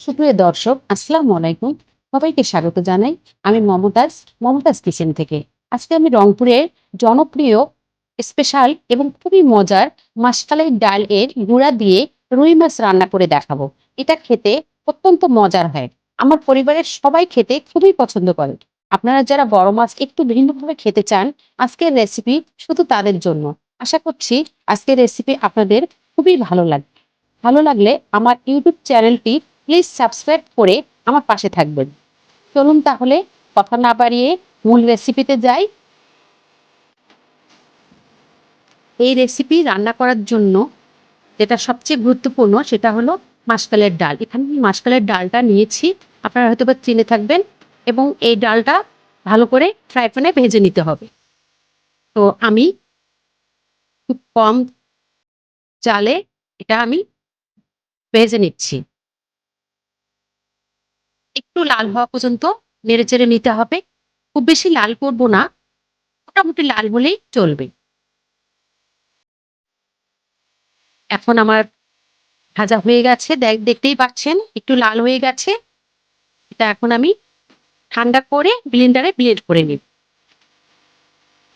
সুপ্রিয় দর্শক, আসসালামু আলাইকুম। সবাইকে স্বাগত জানাই আমি মমতাজ মমতাজ কিচেন থেকে। আজকে আমি রংপুরের জনপ্রিয়, স্পেশাল এবং খুবই মজার মাসকালাই ডাল এর গুঁড়া দিয়ে রুই মাছ রান্না করে দেখাবো। এটা খেতে অত্যন্ত মজার হয়। আমার পরিবারের সবাই খেতে খুবই পছন্দ করে। আপনারা যারা বড় মাছ একটু ভিন্নভাবে খেতে চান, আজকের রেসিপি শুধু তাদের জন্য। আশা করছি আজকের রেসিপি আপনাদের খুবই ভালো লাগবে। ভালো লাগলে আমার ইউটিউব চ্যানেলটি প্লিজ সাবস্ক্রাইব করে আমার পাশে থাকবেন। চলুন তাহলে কথা না বাড়িয়ে মূল রেসিপিতে যাই। এই রেসিপি রান্না করার জন্য যেটা সবচেয়ে গুরুত্বপূর্ণ সেটা হলো মাসকালের ডাল। এখানে আমি মাসকালের ডালটা নিয়েছি, আপনারা হয়তো বা চিনে থাকবেন এবং এই ডালটা ভালো করে ফ্রাই প্যানে ভেজে নিতে হবে। তো আমি খুব কম চালে এটা আমি ভেজে নিচ্ছি। একটু লাল হওয়া পর্যন্ত নেড়ে চেড়ে নিতে হবে। খুব বেশি লাল করব না। মোটামুটি লাল হলেই চলবে। এখন আমার ভাজা হয়ে গেছে। দেখ, দেখতেই পাচ্ছেন, একটু লাল হয়ে গেছে। এটা এখন আমি ঠান্ডা করে ব্লেন্ডারে ব্লেন্ড করে নিব।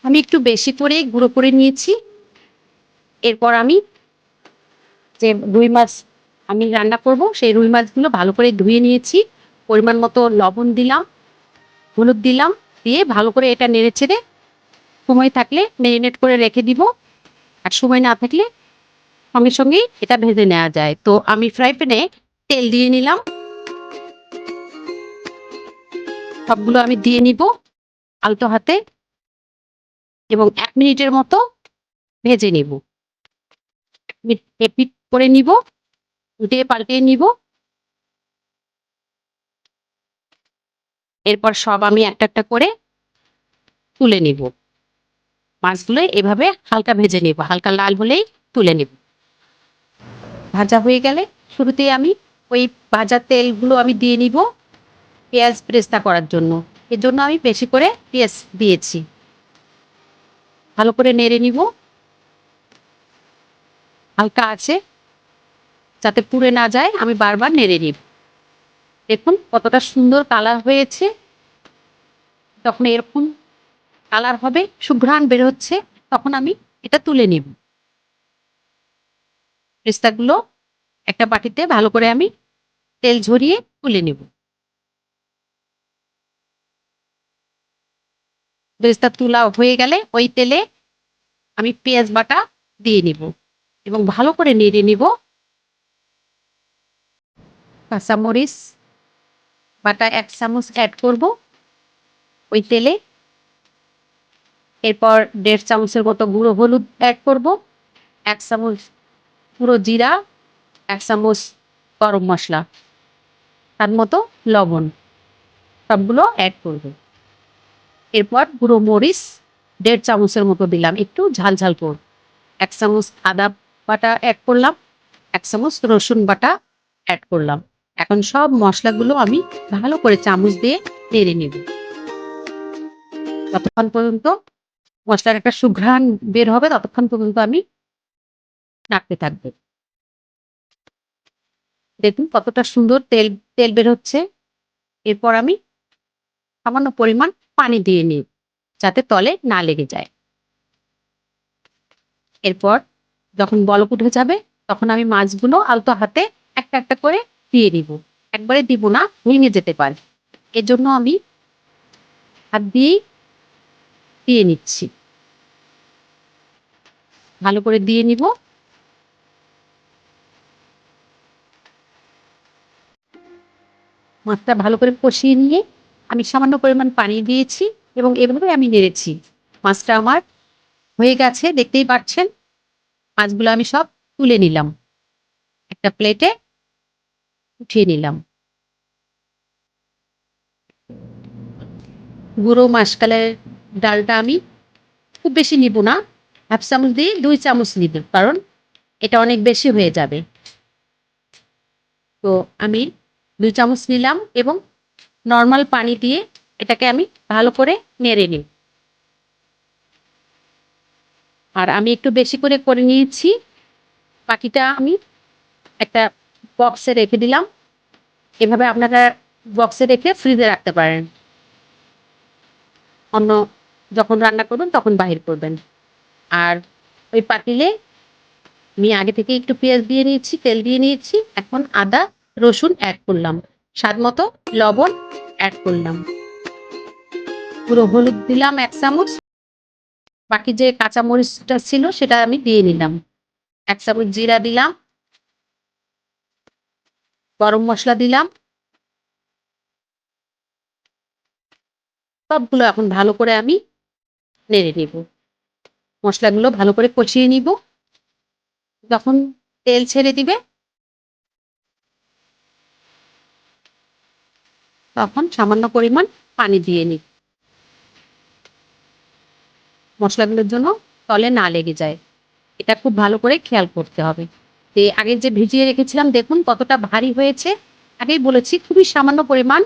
আমি একটু বেশি করে গুঁড়ো করে নিয়েছি। এরপর আমি যে রুই মাছ আমি রান্না করব, সেই রুই মাছগুলো ভালো করে ধুয়ে নিয়েছি। পরিমাণ মতো লবণ দিলাম, হলুদ দিলাম, দিয়ে ভালো করে এটা নেড়ে ছেড়ে সময় থাকলে ম্যারিনেট করে রেখে দিব। আর সময় না থাকলে সঙ্গে সঙ্গেই এটা ভেজে নেওয়া যায়। তো আমি ফ্রাই প্যানে তেল দিয়ে নিলাম। সবগুলো আমি দিয়ে নিব আলতো হাতে এবং এক মিনিটের মতো ভেজে নিব। এপিট করে নিব, উল্টে পাল্টে নিব। এরপর সব আমি একটা একটা করে তুলে নিব। মাছগুলো এভাবে হালকা ভেজে নিব। হালকা লাল হলেই তুলে নিব। ভাজা হয়ে গেলে শুরুতেই আমি ওই ভাজা তেলগুলো আমি দিয়ে নিব পেঁয়াজ প্রেস্তা করার জন্য। এর জন্য আমি বেশি করে পেঁয়াজ দিয়েছি। ভালো করে নেড়ে নিব। হালকা আছে। যাতে পুড়ে না যায়, আমি বারবার নেড়ে নিব। দেখুন কতটা সুন্দর কালার হয়েছে। তখন এরকম কালার হবে, সুঘ্রাণ বের হচ্ছে, তখন আমি এটা তুলে নিব। পেস্তাগুলো একটা বাটিতে ভালো করে আমি তেল ঝরিয়ে তুলে নিব। পেস্তা তুলা হয়ে গেলে ওই তেলে আমি পেঁয়াজ বাটা দিয়ে নিব এবং ভালো করে নেড়ে নিব। কাঁচামরিচ বাটা এক চামচ অ্যাড করব ওই তেলে। এরপর দেড় চামচের মতো গুঁড়ো হলুদ অ্যাড করব, এক চামচ পুরো জিরা, এক চামচ গরম মশলা, তার মতো লবণ, সবগুলো অ্যাড করব। এরপর গুঁড়ো মরিচ দেড় চামচের মতো দিলাম, একটু ঝাল ঝাল কর। এক চামচ আদা বাটা অ্যাড করলাম, এক চামচ রসুন বাটা অ্যাড করলাম। এখন সব মশলাগুলো আমি ভালো করে চামচ দিয়ে নেড়ে নেব। ততক্ষণ পর্যন্ত মশলার একটা সুঘ্রাণ বের হবে, ততক্ষণ পর্যন্ত আমি নাড়তে থাকব। দেখুন কতটা সুন্দর তেল তেল বের হচ্ছে। এরপর আমি সামান্য পরিমাণ পানি দিয়ে নিই, যাতে তলে না লেগে যায়। এরপর যখন বলক উঠে যাবে, তখন আমি মাছগুলো আলতো হাতে একটা একটা করে দিয়ে দিব। একবারে দিব না ভেঙে যেতে পারে। এজন্য আমি হাত দিয়েই দিয়ে নিচ্ছি। ভালো করে দিয়ে নিব। মাছটা ভালো করে কষিয়ে নিয়ে আমি সামান্য পরিমাণ পানি দিয়েছি এবং এভাবে আমি নেড়েছি। মাছটা আমার হয়ে গেছে, দেখতেই পাচ্ছেন? মাছগুলো আমি সব তুলে নিলাম। একটা প্লেটে উঠিয়ে নিলাম। গুঁড়ো মাসকালের ডালটা আমি খুব বেশি নিব না, হাফ চামচ দিয়ে দুই চামচ নিব, কারণ এটা অনেক বেশি হয়ে যাবে। তো আমি দুই চামচ নিলাম এবং নর্মাল পানি দিয়ে এটাকে আমি ভালো করে নেড়ে নিই। আর আমি একটু বেশি করে করে নিয়েছি, বাকিটা আমি একটা বক্সে রেখে দিলাম। এভাবে আপনারা বক্সে রেখে ফ্রিজে রাখতে পারেন। অন্য যখন রান্না করবেন তখন বাহির করবেন। আর ওই পাতিলে আমি আগে থেকে একটু পেঁয়াজ দিয়ে নিয়েছি, তেল দিয়ে নিয়েছি, এখন আদা, রসুন অ্যাড করলাম। স্বাদ মতো লবণ অ্যাড করলাম। পুরো হলুদ দিলাম এক চামচ। বাকি যে কাঁচামরিচটা ছিল সেটা আমি দিয়ে নিলাম। এক চামচ জিরা দিলাম। গরম মশলা দিলাম। সবগুলো এখন ভালো করে আমি নেড়ে নেব। মশলাগুলো ভালো করে কষিয়ে নিব। যখন তেল ছেড়ে দিবে, তখন সামান্য পরিমাণ পানি দিয়ে নিই মশলাগুলোর জন্য তলে না লেগে যায়। এটা খুব ভালো করে খেয়াল করতে হবে। যে আগে যে ভিজিয়ে রেখেছিলাম, দেখুন কতটা ভারী হয়েছে। আগেই বলেছি, খুবই সামান্য পরিমাণ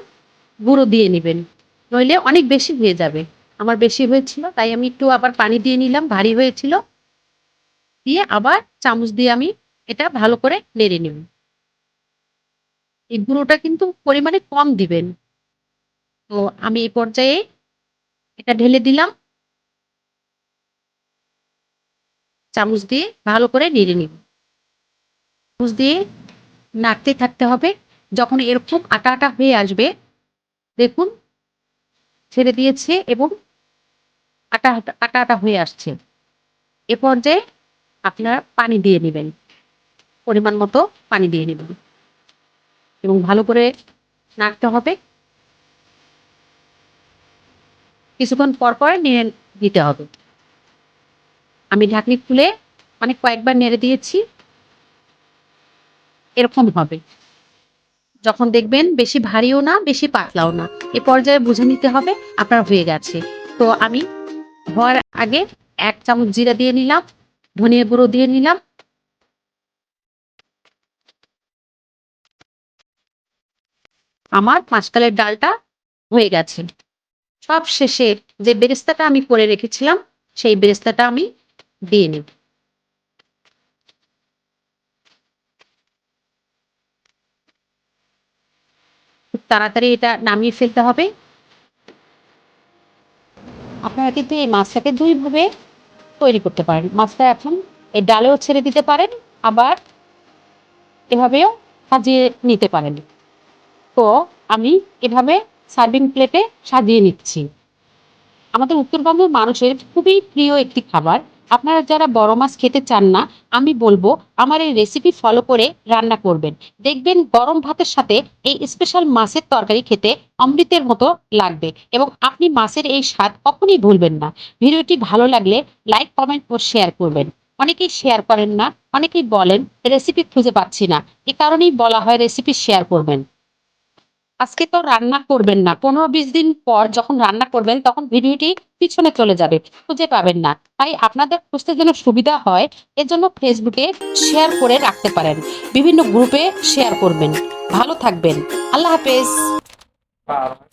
গুঁড়ো দিয়ে নেবেন। নইলে অনেক বেশি হয়ে যাবে। আমার বেশি হয়েছিল, তাই আমি একটু আবার পানি দিয়ে নিলাম, ভারী হয়েছিল। দিয়ে আবার চামচ দিয়ে আমি এটা ভালো করে নেড়ে নেব। এই গুঁড়োটা কিন্তু পরিমাণে কম দিবেন। তো আমি এই পর্যায়ে এটা ঢেলে দিলাম। চামচ দিয়ে ভালো করে নেড়ে নিব। চামচ দিয়ে নাড়তে থাকতে হবে। যখন এরকম আটা আটা হয়ে আসবে, দেখুন, ছেড়ে দিয়েছে এবং আটা আটা আটা হয়ে আসছে। এ পর্যায়ে আপনারা পানি দিয়ে নেবেন, পরিমাণ মতো পানি দিয়ে নেবেন। এবং ভালো করে নাড়তে হবে। কিছুক্ষণ পর পর নেড়ে দিতে হবে। আমি ঢাকনি খুলে অনেক কয়েকবার নেড়ে দিয়েছি। এরকম হবে। যখন দেখবেন বেশি ভারীও না, বেশি পাতলাও না। এ পর্যায়ে বুঝে নিতে হবে আপনার হয়ে গেছে। তো আমি হওয়ার আগে এক চামচ জিরা দিয়ে নিলাম, ধনিয়া গুঁড়ো দিয়ে নিলাম। আমার মাসকালের ডালটা হয়ে গেছে। সব শেষে যে বেরেস্তাটা আমি করে রেখেছিলাম, সেই বেরেস্তাটা আমি দিয়ে নিব। তাড়াতাড়ি এটা নামিয়ে ফেলতে হবে। আপনারা কিন্তু এই মাছটাকে দুইভাবে তৈরি করতে পারেন। মাছটা এখন এই ডালেও ছেড়ে দিতে পারেন, আবার এভাবেও সাজিয়ে নিতে পারেন। তো আমি এভাবে সার্ভিং প্লেটে সাজিয়ে নিচ্ছি। আমাদের উত্তরবঙ্গের মানুষের খুবই প্রিয় একটি খাবার আপনারা যারা বড় মাছ খেতে চান না, আমি বলব আমার এই রেসিপি ফলো করে রান্না করবেন। দেখবেন গরম ভাতের সাথে এই স্পেশাল মাছের তরকারি খেতে অমৃতের মতো লাগবে এবং আপনি মাছের এই স্বাদ কখনই ভুলবেন না। ভিডিওটি ভালো লাগলে লাইক কমেন্ট ও শেয়ার করবেন। অনেকেই শেয়ার করেন না, অনেকেই বলেন রেসিপি খুঁজে পাচ্ছি না। এ কারণেই বলা হয় রেসিপি শেয়ার করবেন। আজকে তো রান্না করবেন না। পনেরো বিশ দিন পর যখন রান্না করবেন, তখন ভিডিওটি পিছনে চলে যাবে, খুঁজে পাবেন না। তাই আপনাদের খুঁজতে যেন সুবিধা হয়, এজন্য ফেসবুকে শেয়ার করে রাখতে পারেন। বিভিন্ন গ্রুপে শেয়ার করবেন। ভালো থাকবেন। আল্লাহ হাফেজ।